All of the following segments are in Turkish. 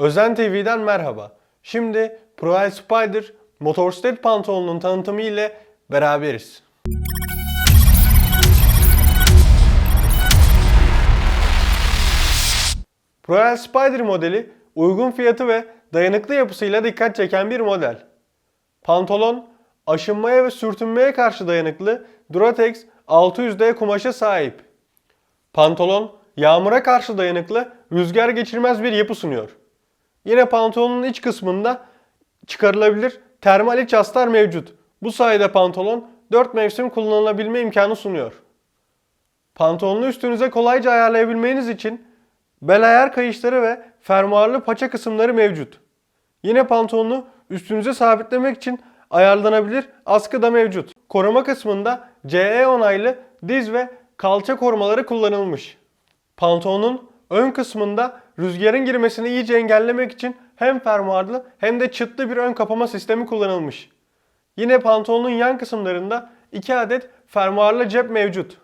Özen TV'den merhaba. Şimdi Proel Spider motosiklet pantolonunun tanıtımı ile beraberiz. Proel Spider modeli uygun fiyatı ve dayanıklı yapısıyla dikkat çeken bir model. Pantolon aşınmaya ve sürtünmeye karşı dayanıklı Duratex 600D kumaşa sahip. Pantolon yağmura karşı dayanıklı, rüzgar geçirmez bir yapı sunuyor. Yine pantolonun iç kısmında çıkarılabilir termal iç astar mevcut. Bu sayede pantolon 4 mevsim kullanılabilme imkanı sunuyor. Pantolonu üstünüze kolayca ayarlayabilmeniz için bel ayar kayışları ve fermuarlı paça kısımları mevcut. Yine pantolonu üstünüze sabitlemek için ayarlanabilir askı da mevcut. Koruma kısmında CE onaylı diz ve kalça korumaları kullanılmış. Pantolonun ön kısmında rüzgarın girmesini iyice engellemek için hem fermuarlı hem de çıtlı bir ön kapama sistemi kullanılmış. Yine pantolonun yan kısımlarında 2 adet fermuarlı cep mevcut.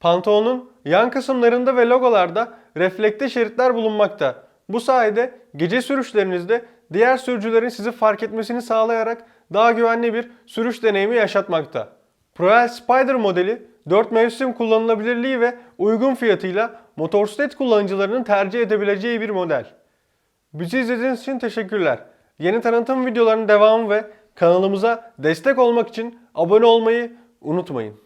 Pantolonun yan kısımlarında ve logolarda reflekte şeritler bulunmakta. Bu sayede gece sürüşlerinizde diğer sürücülerin sizi fark etmesini sağlayarak daha güvenli bir sürüş deneyimi yaşatmakta. Proel Spider modeli 4 mevsim kullanılabilirliği ve uygun fiyatıyla motosiklet kullanıcılarının tercih edebileceği bir model. Bizi izlediğiniz için teşekkürler. Yeni tanıtım videolarının devamı ve kanalımıza destek olmak için abone olmayı unutmayın.